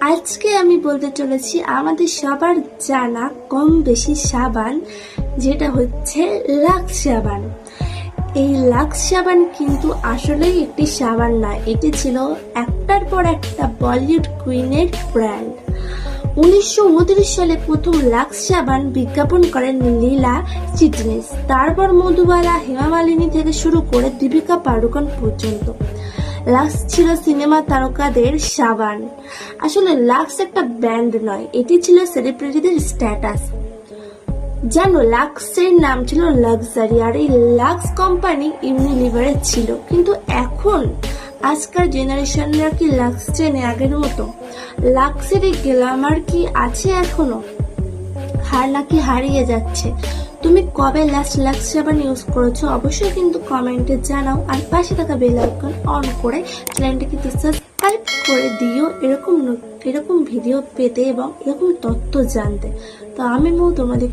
আজকে আমি বলতে চলেছি, আমাদের সবার জানা কম বেশি সাবান, যেটা হচ্ছে লাক্স সাবান। এই লাক্স সাবান কিন্তু আসলেই একটি সাবান না, এটি ছিল একটার পর একটা বলিউড কুইনের ব্র্যান্ড। উনিশশো উনত্রিশ সালে প্রথম লাক্স সাবান বিজ্ঞাপন করেন লীলা চিটনিস। তারপর মধুবালা, হেমা মালিনী থেকে শুরু করে দীপিকা পাড়ুকন পর্যন্ত। লাক্স ছিল সিনেমা তারকাদের সাবান। আসলে লাক্স একটা ব্যান্ড নয়, এটি ছিল সেলিব্রিটিদের স্ট্যাটাস। জানো, লাক্সের নাম ছিল লাক্সারি, আর এই লাক্স কোম্পানি ইউনিলিভারের ছিল। কিন্তু এখন আজকাল জেনারেশনরা কি লাক্স চেনে আগের মতো? লাক্সের এই গ্ল্যামার কি আছে এখনও? হার নাকি হারিয়ে যাচ্ছে। তুমি কবে লাস্ট লাক্স সাবান ইউজ করেছ? অবশ্যই কিন্তু কমেন্টে জানাও। আর পাশে থাকা বেল আইকন অন করে চ্যানেলটি কিন্তু সাবস্ক্রাইব করে দিও। এরকম এরকম ভিডিও পেতে এবং এরকম তথ্য জানতে। তো আমি মৌ তোমাদের